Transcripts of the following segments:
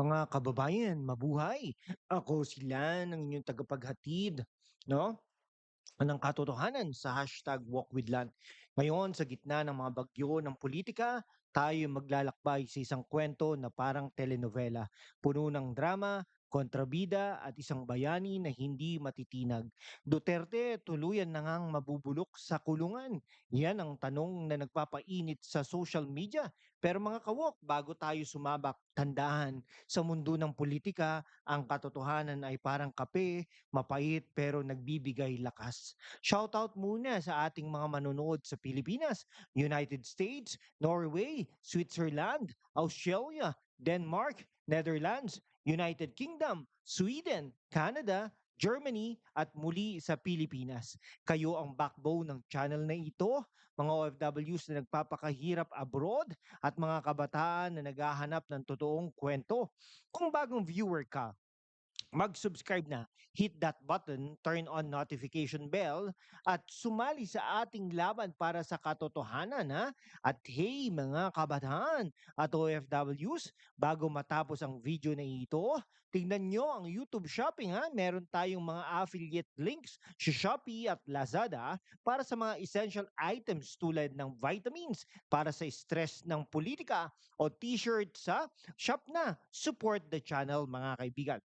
Mga kababayan, mabuhay! Ako sila ng inyong tagapaghatid, no? ng katotohanan sa hashtag Walk with Land. Ngayon, sa gitna ng mga bagyo ng politika, tayo maglalakbay sa isang kwento na parang telenovela. Puno ng drama, kontrabida at isang bayani na hindi matitinag. Duterte tuluyan na ngang mabubulok sa kulungan. Yan ang tanong na nagpapainit sa social media. Pero mga kawok, bago tayo sumabak, tandaan, sa mundo ng politika, ang katotohanan ay parang kape, mapait pero nagbibigay lakas. Shoutout muna sa ating mga manonood sa Pilipinas, United States, Norway, Switzerland, Australia, Denmark, Netherlands, United Kingdom, Sweden, Canada, Germany at muli sa Pilipinas. Kayo ang backbone ng channel na ito, mga OFWs na nagpapakahirap abroad at mga kabataan na naghahanap ng totoong kwento. Kung bagong viewer ka, mag-subscribe na, hit that button, turn on notification bell, at sumali sa ating laban para sa katotohanan ha. At hey mga kabataan at OFWs, bago matapos ang video na ito, tingnan nyo ang YouTube Shopping ha. Meron tayong mga affiliate links sa Shopee at Lazada para sa mga essential items tulad ng vitamins para sa stress ng politika o t-shirt sa shop na. Support the channel mga kaibigan.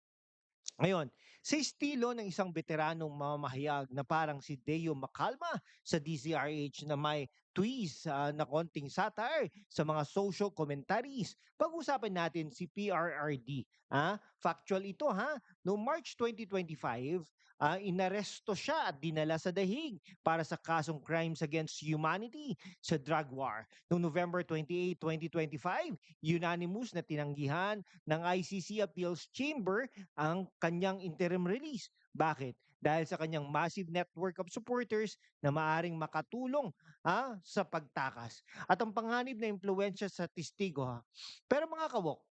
Ngayon, sa estilo ng isang veteranong mamamahayag na parang si Deo Macalma sa DZRH na may twist ah, na konting satire sa mga social commentaries, pag-usapan natin si PRRD. Ah, factual ito ha. Noong March 2025, ah, inaresto siya at dinala sa dahig para sa kasong crimes against humanity sa drug war. Noong November 28, 2025, unanimous na tinanggihan ng ICC Appeals Chamber ang kanyang interim release. Bakit? Dahil sa kanyang massive network of supporters na maaring makatulong ha, sa pagtakas at ang panganib na impluensya sa testigo. Ha. Pero mga kawok,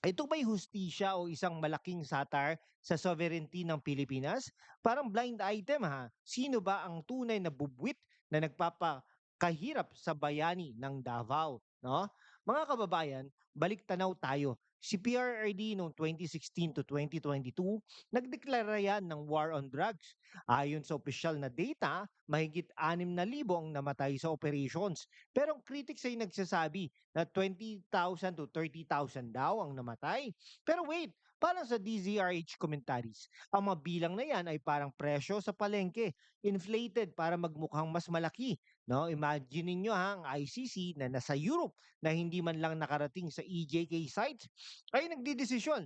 ito ba'y hustisya o isang malaking satar sa sovereignty ng Pilipinas? Parang blind item ha. Sino ba ang tunay na bubwit na nagpapakahirap sa bayani ng Davao? No? Mga kababayan, balik tanaw tayo. Si PRRD noong 2016 to 2022, nagdeklara yan ng war on drugs. Ayon sa opisyal na data, mahigit 6,000 ang namatay sa operations. Pero ang critics ay nagsasabi na 20,000 to 30,000 daw ang namatay. Pero wait, Parang sa DZRH commentaries, ang mga bilang na yan ay parang presyo sa palengke, inflated para magmukhang mas malaki. No? Imagine niyo ha, ang ICC na nasa Europe na hindi man lang nakarating sa EJK sites ay nagdidesisyon.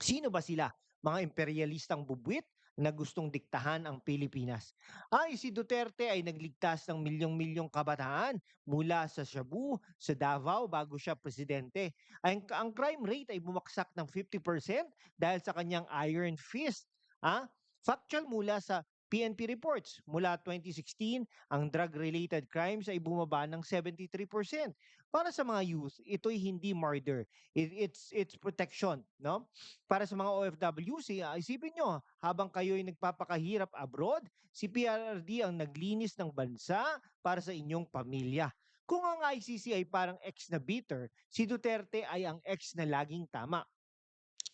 Sino ba sila? Mga imperialistang bubwit na gustong diktahan ang Pilipinas. Ay, si Duterte ay nagligtas ng milyong-milyong kabataan mula sa Cebu, sa Davao bago siya presidente. Ang, ang crime rate ay bumaksak ng 50% dahil sa kanyang iron fist. Ah, factual mula sa PNP reports, mula 2016, ang drug-related crimes ay bumaba ng 73%. Para sa mga youth, ito'y hindi murder. It, it's it's protection, no? Para sa mga OFWs, ah, isipin nyo, habang kayo ay nagpapakahirap abroad, si PRRD ang naglinis ng bansa para sa inyong pamilya. Kung ang ICC ay parang ex na bitter, si Duterte ay ang ex na laging tama.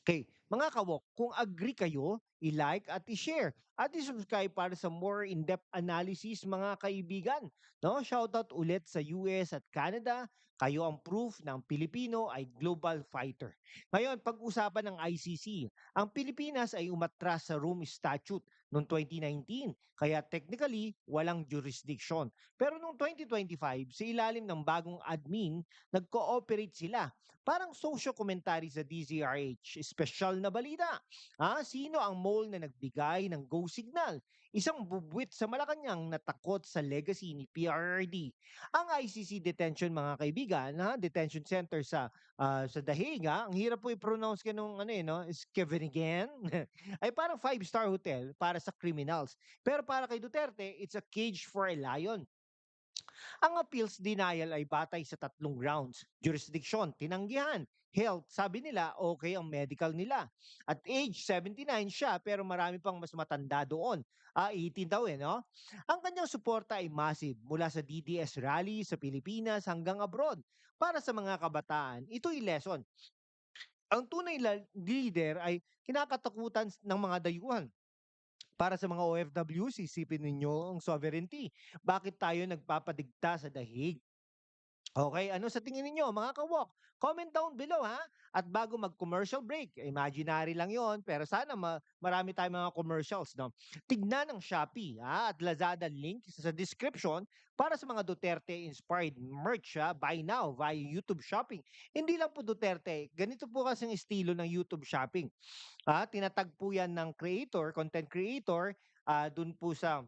Okay, mga kawok, kung agree kayo, i-like at i-share at i-subscribe para sa more in-depth analysis mga kaibigan. No? Shoutout ulit sa US at Canada. Kayo ang proof ng Pilipino ay global fighter. Ngayon, pag-usapan ng ICC, ang Pilipinas ay umatras sa Rome Statute noong 2019, kaya technically walang jurisdiction. Pero noong 2025, sa ilalim ng bagong admin, nag-cooperate sila. Parang social commentary sa DZRH, special na balita. Ah, sino ang mole na nagbigay ng go signal? Isang bubwit sa Malacanang na takot sa legacy ni PRRD. Ang ICC detention mga kaibigan, ha, detention center sa ah, sa Dahig, ha, ang hirap po i-pronounce ka nung ano eh, no, Skevenigan, ay parang five-star hotel para sa criminals. Pero para kay Duterte, it's a cage for a lion. Ang appeals denial ay batay sa tatlong grounds. Jurisdiction, tinanggihan. Health, sabi nila, okay ang medical nila. At age, 79 siya, pero marami pang mas matanda doon. Ah, 18 daw eh, no? Ang kanyang suporta ay massive mula sa DDS rally sa Pilipinas hanggang abroad. Para sa mga kabataan, ito'y lesson. Ang tunay leader ay kinakatakutan ng mga dayuhan. Para sa mga OFWs, isipin ninyo ang sovereignty. Bakit tayo nagpapadigta sa dahig? Okey, ano sa tingin ninyo mga ka-walk? Comment down below ha. At bago mag-commercial break, imaginary lang 'yon, pero sana ma marami tayong mga commercials 'no. Tignan ang Shopee, ah, at Lazada link sa description para sa mga Duterte-inspired merch, ah, buy now via YouTube Shopping. Hindi lang po Duterte, ganito po kasi ang estilo ng YouTube Shopping. Ah, tinatag 'yan ng creator, content creator, ah, dun po sa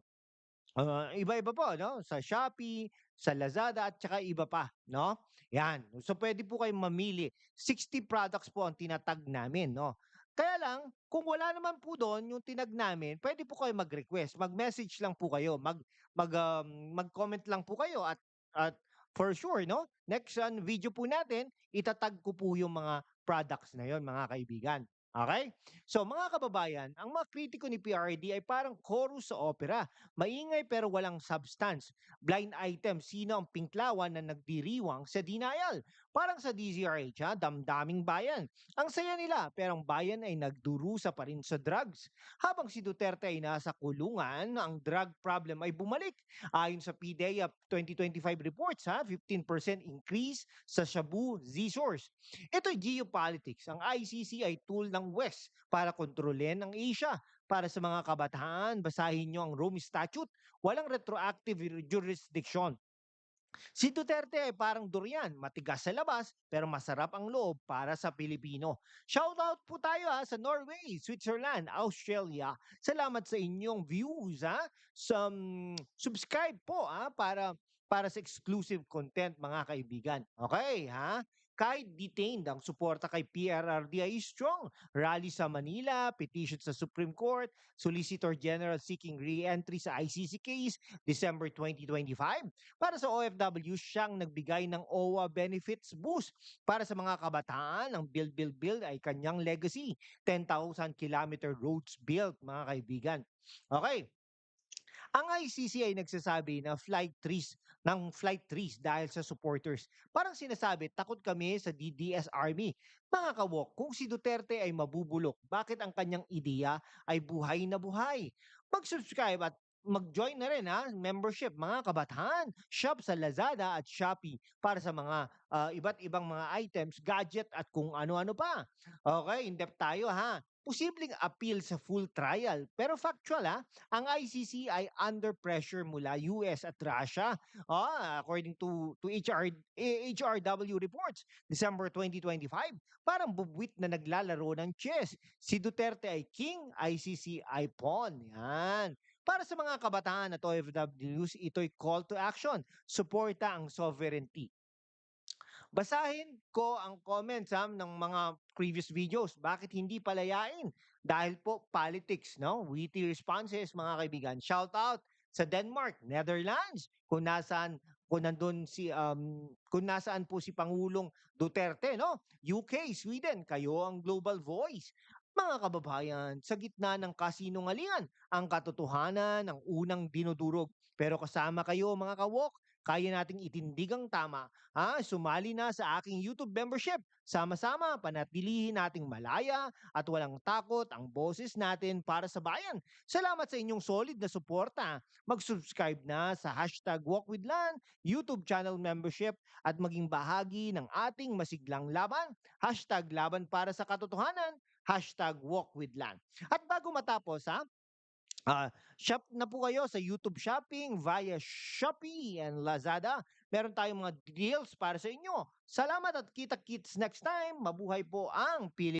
Ah, iba-iba po 'no, sa Shopee, sa Lazada at tsaka iba pa 'no, 'yan. So puwede po kayong mamili, 60 products po ang tinatag namin 'no. Kaya lang kung wala naman po dun yung tinag namin, puwede po kayong mag-request, mag-message lang po kayo, mag mag, um, mag-comment lang po kayo at at for sure 'no, next, um, video po natin ita-tag ko po yung mga products na yun mga kaibigan, okey? So mga kababayan, ang mga kritiko ni PRRD ay parang chorus sa opera, maingay pero walang substance. Blind item, sino ang pinklawan na nagdiriwang sa denial? Parang sa DZRH ha, damdaming bayan. Ang saya nila pero ang bayan ay nagdurusa pa rin sa drugs. Habang si Duterte ay nasa kulungan, ang drug problem ay bumalik. Ayon sa PDEA 2025 reports ha, 15% increase sa Shabu Z-source. Ito'y geopolitics. Ang ICC ay tool ng West para kontrolin ang Asia. Para sa mga kabataan, basahin niyo ang Rome Statute, walang retroactive jurisdiction. Si Duterte ay parang durian, matigas sa labas pero masarap ang loob para sa Pilipino. Shoutout po tayo ha, sa Norway, Switzerland, Australia. Salamat sa inyong views ha. Some, subscribe po ha, para para sa exclusive content mga kaibigan. Okay ha? Kahit detained, ang suporta kay PRRD ay strong. Rally sa Manila, petition sa Supreme Court, Solicitor General seeking re-entry sa ICC case, December 2025. Para sa OFW, siyang nagbigay ng OWA benefits boost. Para sa mga kabataan, ang Build Build Build ay kanyang legacy. 10,000 kilometer roads built, mga kaibigan. Okay. Ang ICC ay nagsasabi na flight trees ng flight trees dahil sa supporters. Parang sinasabi, takot kami sa DDS Army. Mga kawok, kung si Duterte ay mabubulok, bakit ang kanyang ideya ay buhay na buhay? Mag-subscribe at mag-join na rin ha, membership mga kabataan, shop sa Lazada at Shopee para sa mga ah, iba't ibang mga items, gadget at kung ano-ano pa. Okay, in-depth tayo ha. Posibleng appeal sa full trial. Pero factual ha, ang ICC ay under pressure mula US at Russia. Ah, according to to HR eh, HRW reports, December 2025, parang bubwit na naglalaro ng chess. Si Duterte ay king, ICC ay pawn. Yan. Para sa mga kabataan at OFWs, ito'y call to action. Suporta ang sovereignty. Basahin ko ang comments ha, ng mga previous videos. Bakit hindi palayain? Dahil po politics, no? Witty responses, mga kaibigan. Shout out sa Denmark, Netherlands, kung nasaan kung nandun si um, kung nasaan po si Pangulong Duterte, no? UK, Sweden, kayo ang global voice. Mga kababayan, sa gitna ng kasinungalingan, ang katotohanan ang unang dinudurog. Pero kasama kayo mga kawok, kaya nating itindig ang tama. Ha? Sumali na sa aking YouTube membership. Sama-sama, panatilihin nating malaya at walang takot ang boses natin para sa bayan. Salamat sa inyong solid na suporta. Mag-subscribe na sa hashtag WalkWithLan, YouTube channel membership at maging bahagi ng ating masiglang laban. Hashtag laban para sa katotohanan. Hashtag WalkWithLan. At bago matapos ha, Ah, shop na po kayo sa YouTube Shopping via Shopee and Lazada. Meron tayong mga deals para sa inyo. Salamat at kita-kits next time. Mabuhay po ang Pili